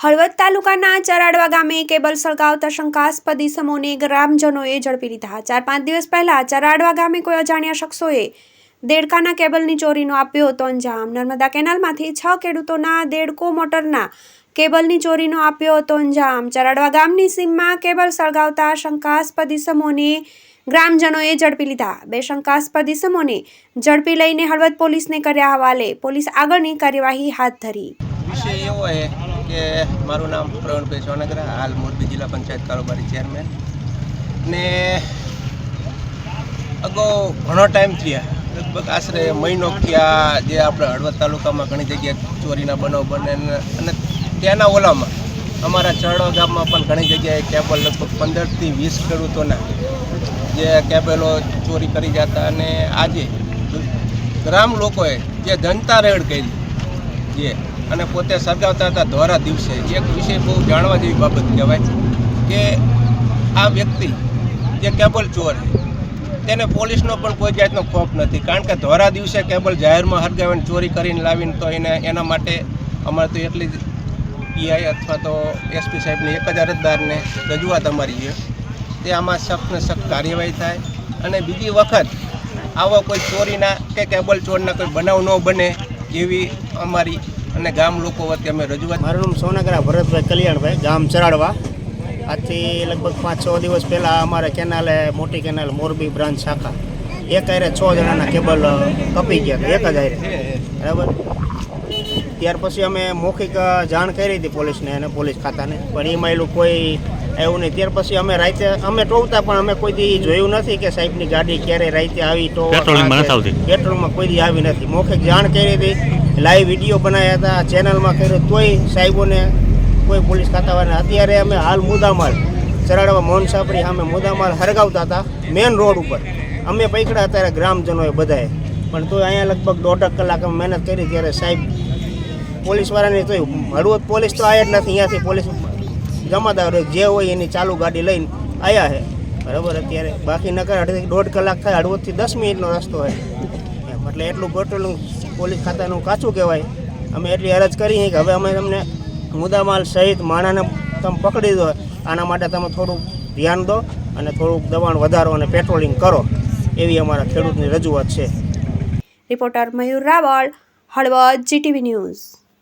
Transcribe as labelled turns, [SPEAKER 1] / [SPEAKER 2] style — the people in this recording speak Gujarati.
[SPEAKER 1] હળવદ તાલુકાના ચરાડવા ગામે કેબલ સળગાવતા શંકાસ્પદ ઇસમોને ગ્રામજનોએ ઝડપી લીધા. ચાર પાંચ દિવસ પહેલા ચરાડવા ગામે કોઈ અજાણ્યા શખ્સોએ દેડકાના કેબલની ચોરીનો આપ્યો હતો અંજામ. નર્મદા કેનાલમાંથી છ ખેડૂતોના દેડકો મોટરના કેબલની ચોરીનો આપ્યો હતો અંજામ. ચરાડવા ગામની સીમમાં કેબલ સળગાવતા શંકાસ્પદ ઇસમોને ગ્રામજનોએ ઝડપી લીધા. બે શંકાસ્પદ ઇસમોને ઝડપી લઈને હળવદ પોલીસને કર્યા હવાલે પોલીસ આગળની કાર્યવાહી હાથ ધરી.
[SPEAKER 2] વિષય એવો કે મારું નામ પ્રવીણભાઈ સોનગરા, હાલ મોરબી જિલ્લા પંચાયત કારોબારી ચેરમેન. ને અગાઉ ઘણો ટાઈમ થયા, લગભગ આશરે મહિનો થયા જે આપણે હળવદ તાલુકામાં ઘણી જગ્યાએ ચોરીના બનાવ બને અને ત્યાંના ઓલામાં, અમારા ચરણો ગામમાં પણ ઘણી જગ્યાએ કેબલ લગભગ પંદરથી વીસ ખેડૂતોના જે કેબલો ચોરી કરી જતા અને આજે ગ્રામ લોકોએ જે જનતા રેડ કરી જે અને પોતે સર્જાવતા હતા ધોરા દિવસે. એક વિષય બહુ જાણવા જેવી બાબત કહેવાય કે આ વ્યક્તિ જે કેબલ ચોર છે, તેને પોલીસનો પણ કોઈ જાતનો ખોફ નથી. કારણ કે ધોરા દિવસે કેબલ જાહેરમાં હરગાવીને ચોરી કરીને લાવીને તો એને, એના માટે અમારે તો એટલી જ પીઆઈ અથવા તો એસપી સાહેબની એક જ અરજદારને રજૂઆત અમારી છે તે આમાં સખ્ત સખ્ત કાર્યવાહી થાય. અને બીજી વખત આવા કોઈ ચોરીના કે કેબલ ચોરના કોઈ બનાવ ન બને એવી અમારી અને ગામ લોકો વચ્ચે અમે રજૂઆત
[SPEAKER 3] મારું નામ સોનગરા ભરતભાઈ કલ્યાણભાઈ, ગામ ચરાડવા. આજથી લગભગ પાંચ છ દિવસ પહેલાં અમારે કેનાલે, મોટી કેનાલ મોરબી બ્રાન્ચ શાખા. એક આયરે છ જણાના કેબલ કપી ગયા એક જ આયરે. બરાબર? ત્યાર પછી અમે મૌખિક જાણ કરી હતી પોલીસને અને પોલીસ ખાતાને. પણ એમાં એલું કોઈ આવ્યું નહીં. ત્યાર પછી અમે રાતે અમે ટોવતા પણ અમે કોઈ દી જોયું નથી કે સાહેબની ગાડી ક્યારે રાતે આવી તો
[SPEAKER 4] પેટ્રોલિંગમાં નથી આવતી.
[SPEAKER 3] પેટ્રોલમાં કોઈ દી આવી નથી. મોખે જાણ કરી હતી લાઈવ વીડિયો બનાવ્યા હતા ચેનલમાં કર્યો. તોય સાહેબોને કોઈ પોલીસ ખાતાવાળા અત્યારે અમે હાલ મુદામાલ ચરાડવા મોહન સાપરી સામે મુદામાલ હરગાવતા હતા મેન રોડ ઉપર. અમે પૈકડા અત્યારે ગ્રામજનોએ બધાએ. પણ તોય અહીંયા લગભગ દોઢ કલાક અમે મહેનત કરી ત્યારે સાહેબ પોલીસવાળાની તોય હળવદ પોલીસ તો આવ્યા જ નથી. અહીંયાથી પોલીસ જમાદાર જે હોય એની ચાલુ ગાડી લઈને આવ્યા છે બરાબર, અત્યારે બાકી નકર અડધી દોઢ કલાક થાય હળવદથી દસ મિનિટનો રસ્તો હોય એટલે એટલું પેટ્રોલિંગ પોલીસ ખાતાનું કાચું કહેવાય. અમે એટલી અરજ કરી કે હવે અમે તમને મુદ્દામાલ સહિત માણાને તમે પકડી દો, આના માટે તમે થોડુંક ધ્યાન દો અને થોડુંક દબાણ વધારો અને પેટ્રોલિંગ કરો. એવી અમારા ખેડૂતની રજૂઆત છે.
[SPEAKER 1] Reporter Mayur Raval Halvad GTV news.